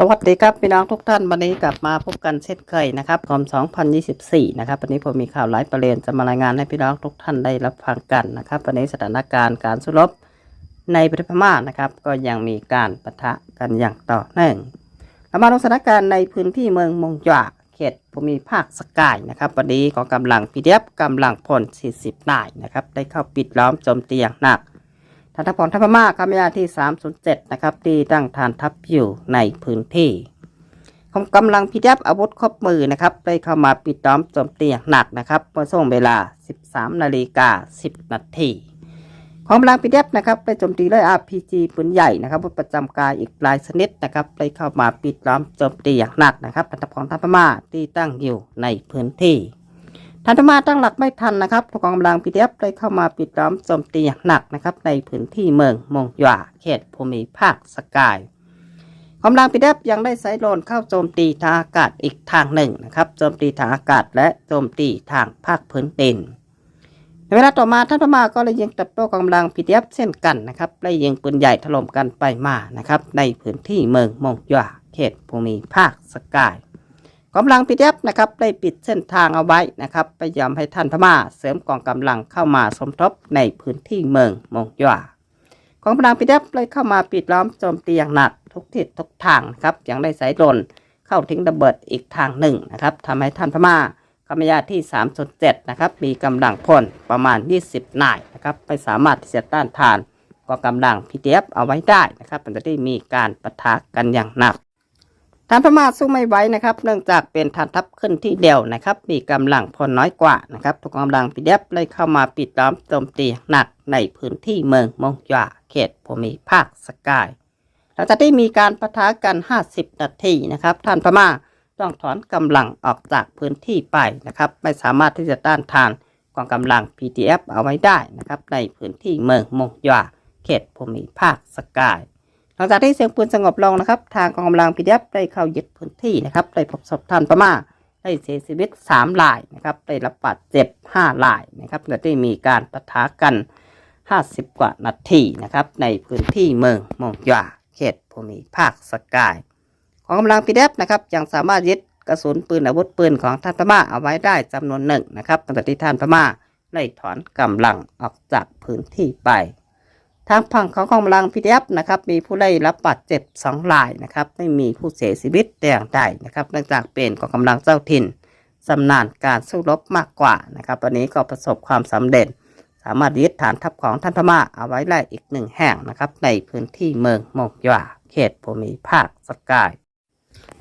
สวัสดีครับพี่น้องทุกท่านวันนี้กลับมาพบกันเช่นเคยนะครับคอม2024 นะครับวันนี้ผมมีข่าวหลายประเด็นจะมารายงานให้พี่น้องทุกท่านได้รับฟังกันนะครับวันนี้สถานการณ์การสู้รบในประเทศพม่านะครับ ก็ยังมีการปะทะกันอย่างต่อเนื่องเรามาดูสถานการณ์ในพื้นที่เมืองมงจวาเขตภูมิภาคสกายนะครับวันนี้กองกำลังพีเดียบกำลังพล 40 นายนะครับได้เข้าปิดล้อมโจมตีอย่างหนัก ฐานทัพของทัพพม่าคำยาที่ 307 นะครับ ที่ตั้งฐานทัพอยู่ในพื้นที่ของกำลังพิทักษ์อาวุธครบมือนะครับ ได้เข้ามาปิดล้อมโจมตีอย่างหนักนะครับเมื่อช่วงเวลา 13 นาฬิกา 10 นาทีของกำลังพิทักษ์นะครับได้โจมตีด้วย RPG ปืนใหญ่นะครับบนประจำกายอีกหลายชนิดนะครับได้เข้ามาปิดล้อมโจมตีอย่างหนักนะครับฐานทัพของทัพพม่าที่ตั้งอยู่ในพื้นที่ ทันธมาตั้งหลักไม่ทันนะครับกองกำลังพีเดฟได้เข้ามาปิดล้อมโจมตีอย่างหนักนะครับในพื้นที่เมืองมงหยาเขตภูมิภาคสกายกำลังพีเดฟยังได้ใช้โดรนเข้าโจมตีทางอากาศอีกทางหนึ่งนะครับโจมตีทางอากาศและโจมตีทางภาคพื้นดินในเวลาต่อมาท่านพม่าก็เลยยิงตอบโต้กำลังพีเดฟเช่นกันนะครับได้ยิงปืนใหญ่ถล่มกันไปมานะครับในพื้นที่เมืองมงหยาเขตภูมิภาคสกาย กำลังพีเดฟนะครับได้ปิดเส้นทางเอาไว้นะครับไปยอมให้ท่านพม่าเสริมกองกำลังเข้ามาสมทบในพื้นที่เมืองมงยวากองกำลังพีเดฟเลยเข้ามาปิดล้อมโจมตีอย่างหนักทุกทิศทุกทางนะครับยังได้สายโดนเข้าทิ้งระเบิดอีกทางหนึ่งนะครับทำให้ท่านพม่ากำมยาที่ 3.7 นะครับ มีกำลังพลประมาณ 20 นายนะครับ ไปสามารถที่จะต้านทานกองกำลังพีเดฟเอาไว้ได้นะครับเป็นที่มีการปะทะกันอย่างหนัก ฐานพม่าสู้ไม่ไหวนะครับ เนื่องจากเป็นฐานทัพขึ้นที่เดียวนะครับ มีกำลังพลน้อยกว่านะครับทุกกำลังปีเดฟเลยเข้ามาปิดล้อมโจมตีหนักในพื้นที่เมืองมงหยาเขตภูมิภาคสกายหลังจากที่มีการปะทะกัน 50 นาทีนะครับท่านพม่าต้องถอนกำลังออกจากพื้นที่ไปนะครับ ไม่สามารถที่จะต้านทานกองกำลัง PTF เอาไว้ได้นะครับในพื้นที่เมืองมงหยาเขตภูมิภาคสกาย หลังจากที่เสียงปืนสงบลงนะครับ ทางกองกำลังพีดีเอฟได้เข้ายึดพื้นที่นะครับได้พบศพท่านพม่าได้เสียชีวิต3รายนะครับได้รับบาดเจ็บ5รายนะครับและได้มีการปะทะกัน 50 กว่านาทีนะครับในพื้นที่เมืองมงหยาเขตภูมิภาคสกายกองกำลังพีดีเอฟนะครับยังสามารถยึดกระสุนปืนอาวุธปืนของท่านพม่าเอาไว้ได้จำนวนหนึ่งนะครับตั้งแต่ที่ท่านพม่าได้ถอนกำลังออกจากพื้นที่ไป ทางฝั่งของกองกำลังพีดีเอฟนะครับ มีผู้ได้รับบาดเจ็บสองรายนะครับ ไม่มีผู้เสียชีวิตแต่อย่างใดนะครับ เนื่องจากเป็นกองกำลังเจ้าถิ่นสำนานการสู้รบมากกว่านะครับวันนี้ก็ประสบความสำเร็จ สามารถยึดฐานทัพของท่านพม่าเอาไว้ได้อีกหนึ่งแห่งนะครับ ในพื้นที่เมืองมงหยาเขตภูมิภาคสกาย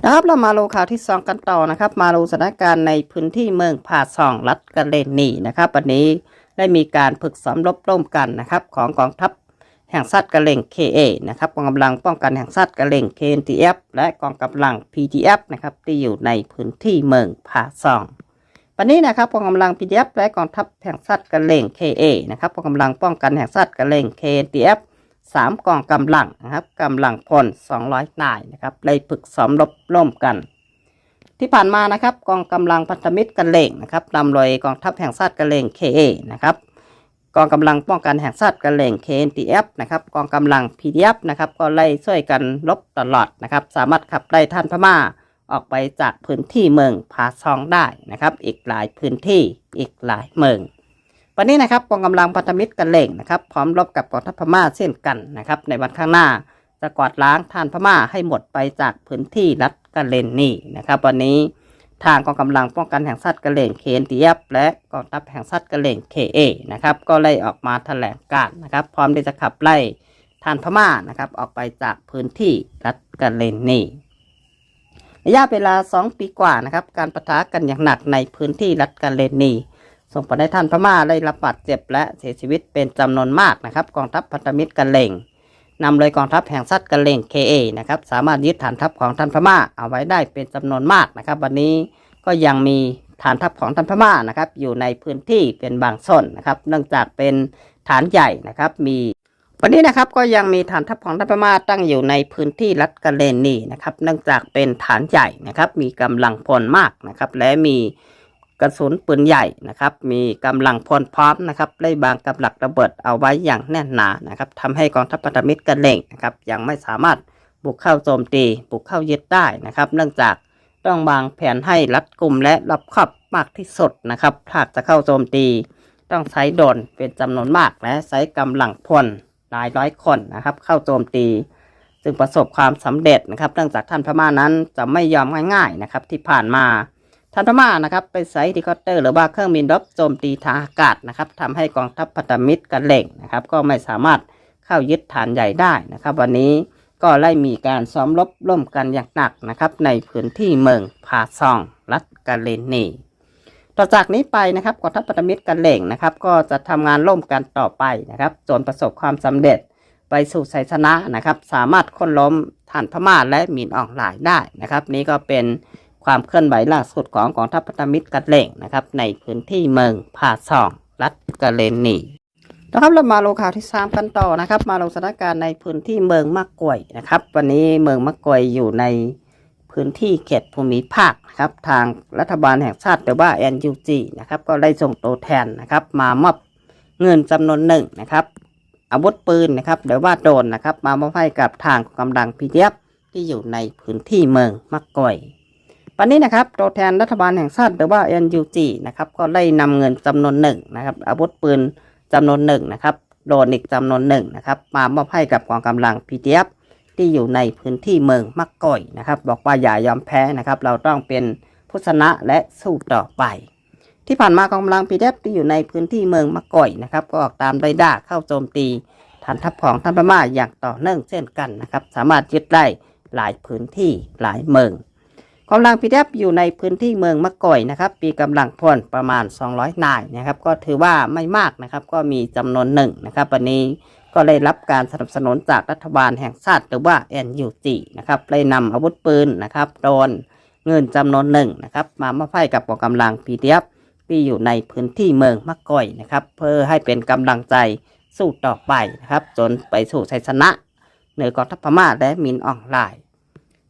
นะครับเรามาดูข่าวที่สองกันต่อนะครับ มาดูสถานการณ์ในพื้นที่เมืองผาซองรัฐกะเลนนีนะครับวันนี้ได้มีการฝึกซ้อมรบร่วมกันนะครับ ของกองทัพ แห่งชาติกะเล่ง KA นะครับกองกำลังป้องกันแห่งชาติกะเล่ง KNTF และกองกำลัง PTF นะครับที่อยู่ในพื้นที่เมืองผาซองวันนี้นะครับกองกำลัง PTF และกองทัพแห่งชาติกะเล่ง KA นะครับกองกำลังป้องกันแห่งชาติกะเล่ง KNTF สามกองกำลังนะครับกำลังพล 200 นายนะครับได้ฝึกซ้อมรบร่วมกัน ที่ผ่านมานะครับกองกำลังพันธมิตรกะเล่งนะครับนำโดยกองทัพแห่งชาติกะเล่ง KA นะครับ กองกำลังป้องกันแห่งชาติกะเหล่ง KNTF นะครับกองกำลัง PDF นะครับก็ไล่ช่วยกันรบตลอดนะครับ สามารถขับไล่ท่านพม่าออกไปจากพื้นที่เมืองผาซองได้นะครับ อีกหลายพื้นที่อีกหลายเมือง วันนี้นะครับกองกำลังพันธมิตรกันเหล่งนะครับ พร้อมรบกับกองทัพพม่าเช่นกันนะครับ ในวันข้างหน้าจะกวาดล้างท่านพม่าให้หมดไปจากพื้นที่รัฐกะเลนนี่นะครับ วันนี้ ทางกองกำลังป้องกันแห่งชาติกะเหล่ง KNTF และกองทัพแห่งชาติกะเหล่ง KA นะครับก็ไล่ออกมาแถลงการ์นะครับ พร้อมที่จะขับไล่ทานพม่านะครับ ออกไปจากพื้นที่รัฐกะเลนนี่ระยะเวลา 2 ปีกว่านะครับ การประทะกันอย่างหนักในพื้นที่รัฐกาเลนีส่งผลให้ท่านพม่าได้รับบาดเจ็บและเสียชีวิตเป็นจำนวนมากนะครับ กองทัพพันธมิตรกะเหล่ง นำโดยกองทัพแห่งซัดกระเลง KA นะครับสามารถยึดฐานทัพของท่านพม่าเอาไว้ได้เป็นจำนวนมากนะครับ วันนี้ก็ยังมีฐานทัพของท่านพม่านะครับอยู่ในพื้นที่เป็นบางส่วนนะครับ เนื่องจากเป็นฐานใหญ่นะครับมีวันนี้นะครับก็ยังมีฐานทัพของทัพพม่าตั้งอยู่ในพื้นที่รัฐกะเลนนีนะครับ เนื่องจากเป็นฐานใหญ่นะครับ มีกำลังพลมากนะครับ และมี กระสุนปืนใหญ่นะครับ มีกำลังพลพร้อมนะครับได้บางกำลังระเบิดเอาไว้อย่างแน่นหนานะครับทำให้กองทัพพันธมิตรกะเล่งนะครับยังไม่สามารถบุกเข้าโจมตีบุกเข้ายึดได้นะครับ เนื่องจากต้องวางแผนให้รัดกุมและรอบคอบมากที่สุดนะครับหากจะเข้าโจมตี ต้องใช้โดนเป็นจำนวนมากและใช้กำลังพลหลายร้อยคนนะครับ เข้าโจมตีจึงประสบความสำเร็จนะครับเนื่องจากท่านพม่านั้นจะไม่ยอมง่ายๆนะครับที่ผ่านมา ทานพม่านะครับไปใช้เฮลิคอปเตอร์หรือว่าเครื่องบินรบโจมตีทางอากาศนะครับทำให้กองทัพพันธมิตรกันเหล่งนะครับ ก็ไม่สามารถเข้ายึดฐานใหญ่ได้นะครับ วันนี้ก็ไล่มีการซ้อมรบร่วมกันอย่างหนักนะครับ ในพื้นที่เมืองพาซองรัฐกาเลนีต่อจากนี้ไปนะครับกองทัพพันธมิตรกันเหล่งนะครับ ก็จะทำงานร่วมกันต่อไปนะครับจนประสบความสำเร็จไปสู่ชัยชนะนะครับ สามารถค้นล้มฐานพม่าและหมินอองหลายได้นะครับ นี้ก็เป็น ความเคลื่อนไหวล่าสุดของกองทัพพันธมิตรกันเหล่งนะครับในพื้นที่เมืองพาซองรัฐกาเลนีนะครับเรามาลงข่าวที่สามกันต่อนะครับ มาลงสถานการณ์ในพื้นที่เมืองมะกวยนะครับ วันนี้เมืองมะกวยอยู่ในพื้นที่เขตภูมิภาคนะครับ ทางรัฐบาลแห่งชาติหรือว่า NUG นะครับก็ได้ส่งตัวแทนนะครับ มามอบเงินจำนวนหนึ่งนะครับอาวุธปืนนะครับหรือว่าโดนนะครับ มามอบให้กับทางกำลังพีเดียที่อยู่ในพื้นที่เมืองมะกอย วันนี้นะครับตัวแทนรัฐบาลแห่งชาติหรือว่า NUG นะครับก็ได้นำเงินจำนวนหนึ่งนะครับอาวุธปืนจำนวนหนึ่งนะครับโดรนอีกจำนวนหนึ่งนะครับมามอบให้กับกองกำลัง PDF ที่อยู่ในพื้นที่เมืองมักก่อยนะครับ บอกว่าอย่ายอมแพ้นะครับ เราต้องเป็นผู้ชนะและสู้ต่อไป ที่ผ่านมากองกำลังพีเดฟที่อยู่ในพื้นที่เมืองมักก่อยนะครับ ก็ออกตามไรด้าเข้าโจมตีฐานทัพของท่านพม่าอย่างต่อเนื่องเช่นกันนะครับ สามารถยึดได้หลายพื้นที่หลายเมือง กำลังพีเดฟอยู่ในพื้นที่เมืองมักก่อยนะครับมีกำลังพลประมาณ 200 นายนะครับ ก็ถือว่าไม่มากนะครับ ก็มีจำนวนหนึ่งนะครับวันนี้ก็ได้รับการสนับสนุนจากรัฐบาลแห่งชาติหรือว่า NUG นะครับได้นำอาวุธปืนนะครับโดนเงินจำนวนหนึ่งนะครับมามอบให้กับกองกำลัง PDF ที่อยู่ในพื้นที่เมืองมะก่อยนะครับ เพื่อให้เป็นกำลังใจสู้ต่อไปนะครับ จนไปสู่ชัยชนะเหนือกองทัพพม่าและมินออนไลน์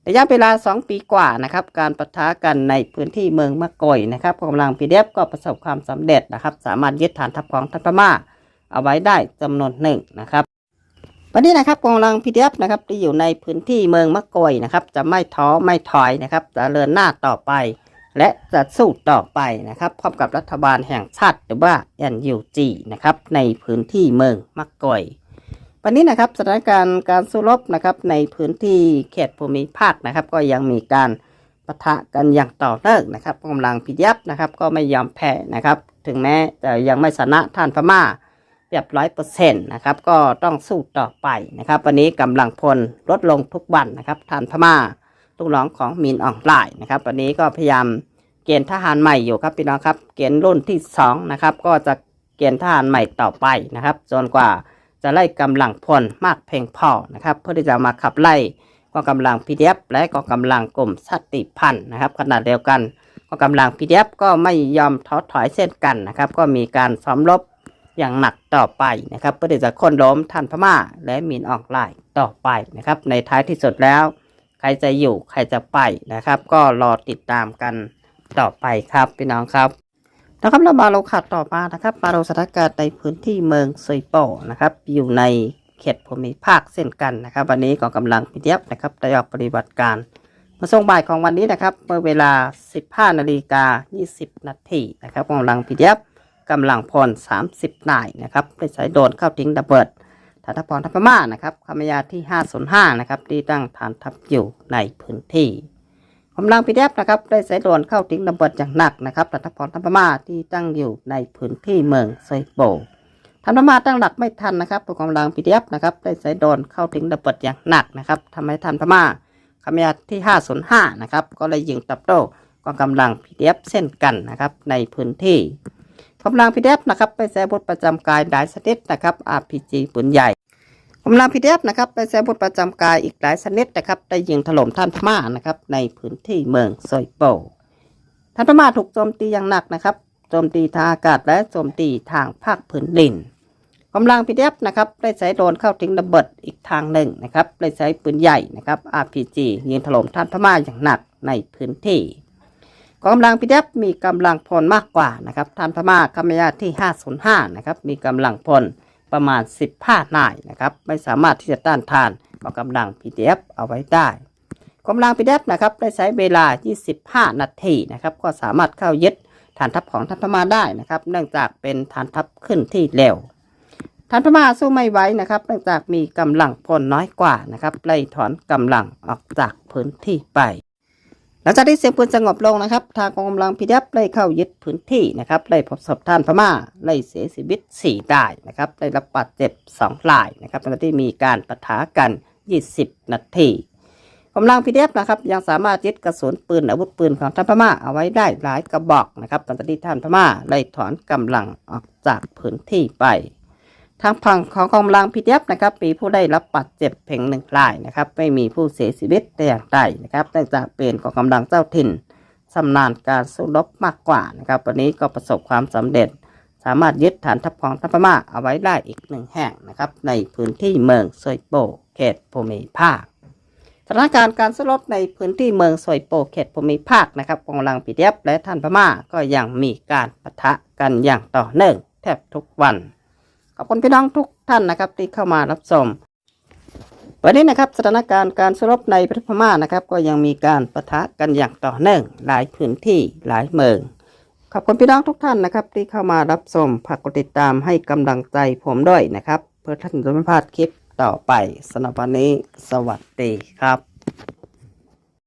ระยะเวลา 2 ปีกว่านะครับ การปะทะกันในพื้นที่เมืองมะกอยนะครับกองกำลัง PDF ก็ประสบความสำเร็จนะครับ สามารถยึดฐานทัพของทัพพม่าเอาไว้ได้จำนวนหนึ่งนะครับวันนี้นะครับกองกำลังพีดีเอฟนะครับที่อยู่ในพื้นที่เมืองมะกอยนะครับ จะไม่ท้อไม่ถอยนะครับ จะเดินหน้าต่อไป และจะสู้ต่อไปนะครับพร้อมกับรัฐบาลแห่งชาติหรือว่า NUG นะครับในพื้นที่เมืองมะกอย วันนี้นะครับสถานการณ์การสู้รบนะครับในพื้นที่เขตภูมิภาคนะครับ ก็ยังมีการปะทะกันอย่างต่อเนื่องนะครับกำลังพีดีเอฟนะครับ ก็ไม่ยอมแพ้นะครับ ถึงแม้จะยังไม่ชนะท่านพม่าเรียบร้อยเปอร์เซ็นต์นะครับก็ต้องสู้ต่อไปนะครับ วันนี้กำลังพลลดลงทุกวันนะครับท่านพม่าลูกน้องของมินออนไลน์นะครับ วันนี้ก็พยายามเกณฑ์ทหารใหม่อยู่ครับพี่น้องครับ เกณฑ์รุ่นที่สองนะครับก็จะเกณฑ์ทหารใหม่ต่อไปนะครับจนกว่า จะไล่กำลังพลมากเพียงพอนะครับเพื่อที่จะมาขับไล่กองกำลัง PDF และกองกำลังกลุ่มสติพันธ์นะครับขนาดเดียวกันกองกำลัง PDF ก็ไม่ยอมท้อถอยเช่นกันนะครับ ก็มีการซ้อมรบอย่างหนักต่อไปนะครับเพื่อที่จะค้นล้มท่านพม่า และมินออนไลน์ต่อไปนะครับ ในท้ายที่สุดแล้ว ใครจะอยู่ใครจะไปนะครับ ก็รอติดตามกันต่อไปครับพี่น้องครับ นะครับเรามาลงข่าวต่อมานะครับมาลงสถานการณ์ในพื้นที่เมืองซุยโปนะครับ อยู่ในเขตภูมิภาคเช่นกันนะครับ วันนี้กองกำลังพีเดียนะครับได้ออกปฏิบัติการมาส่งบ่ายของวันนี้นะครับ เมื่อเวลา 15นาฬิกา 20 นาทีนะครับกองกำลังพีเดียกำลังพล 30 นายนะครับได้ใช้โดรนเข้าทิ้งระเบิดฐานทัพพรทัพพม่านะครับคำยาที่ 505 นะครับที่ตั้งฐานทัพอยู่ในพื้นที่ กำลังพีเดฟนะครับ ได้ใช้โดรนเข้าทิ้งระเบิดอย่างหนักนะครับฐานทัพพรทัพพม่าที่ตั้งอยู่ในพื้นที่เมืองไซโปฐานพม่าตั้งหลักไม่ทันนะครับตัวกำลังพีเดฟนะครับ ได้ใช้โดรนเข้าทิ้งระเบิดอย่างหนักนะครับทำให้ฐานพม่าคำยาที่ 505 นะครับ ก็เลยยิงตอบโต้กองกำลังพีเดฟเช่นกันนะครับ ในพื้นที่กำลังพีเดฟนะครับไปแซบุตประจำกายหลายชนิดนะครับ RPG ปืนใหญ่ กำลังพีเดฟนะครับไปแซบุตประจำกายอีกหลายชนิดนะครับ ได้ยิงถล่มท่านพม่านะครับ ในพื้นที่เมืองโซยโปท่านพม่าถูกโจมตีอย่างหนักนะครับโจมตีทางอากาศและโจมตีทางภาคพื้นดินกำลังพีเดฟนะครับได้ใช้โดรนเข้าทิ้งระเบิดอีกทางหนึ่งนะครับได้ใช้ปืนใหญ่นะครับ RPG ยิงถล่มท่านพม่าอย่างหนักในพื้นที่กองกำลังพีเดฟมีกำลังพลมากกว่านะครับท่านพม่ากำมยาที่ 505 นะครับ มีกำลังพล ประมาณ 15นายนะครับ ไม่สามารถที่จะต้านทานกองกำลัง PDF เอาไว้ได้กำลัง PDF นะครับได้ใช้เวลา 25 นาทีนะครับ ก็สามารถเข้ายึดฐานทัพของทัพพม่าได้นะครับ เนื่องจากเป็นฐานทัพขึ้นที่เร็วฐานพม่าสู้ไม่ไหวนะครับ เนื่องจากมีกำลังพลน้อยกว่านะครับไล่ถอนกำลังออกจากพื้นที่ไป หลังจากที่เสียงปืนสงบลงนะครับ ทางกองกำลังพิทักษ์ได้เข้ายึดพื้นที่นะครับได้พบศพท่านพม่าไล่เสียชีวิต4ได้นะครับได้รับบาดเจ็บ2รายนะครับหลังจากที่มีการปะทะกัน 20 นาทีกำลังพิทักษ์นะครับยังสามารถยึดกระสุนปืนอาวุธปืนของท่านพม่าเอาไว้ได้หลายกระบอกนะครับหลังจากที่ท่านพม่าไล่ถอนกำลังออกจากพื้นที่ไป ทางฝั่งของกองกำลังพิทักษ์นะครับ มีผู้ได้รับบาดเจ็บเพียงหนึ่งรายนะครับ ไม่มีผู้เสียชีวิตแต่อย่างใดนะครับเนื่องจากเป็นกองกำลังเจ้าถิ่นชำนาญการสู้รบมากกว่านะครับ วันนี้ก็ประสบความสำเร็จ สามารถยึดฐานทัพของทัพพม่าเอาไว้ได้อีกหนึ่งแห่งนะครับ ในพื้นที่เมืองซอยโปเขตภูมิภาคสถานการณ์การสู้รบในพื้นที่เมืองซอยโปเขตภูมิภาคนะครับกองกำลังพิทักษ์และท่านพม่าก็ยังมีการปะทะกันอย่างต่อเนื่องแทบทุกวัน ขอบคุณพี่น้องทุกท่านนะครับที่เข้ามารับชมวันนี้นะครับสถานการณ์การสู้รบในประเทศพม่านะครับ ก็ยังมีการปะทะกันอย่างต่อเนื่องหลายพื้นที่หลายเมืองขอบคุณพี่น้องทุกท่านนะครับที่เข้ามารับชมฝากกดติดตามให้กำลังใจผมด้วยนะครับ เพื่อท่านจะไม่พลาดคลิปต่อไปสำหรับวันนี้ สวัสดีครับ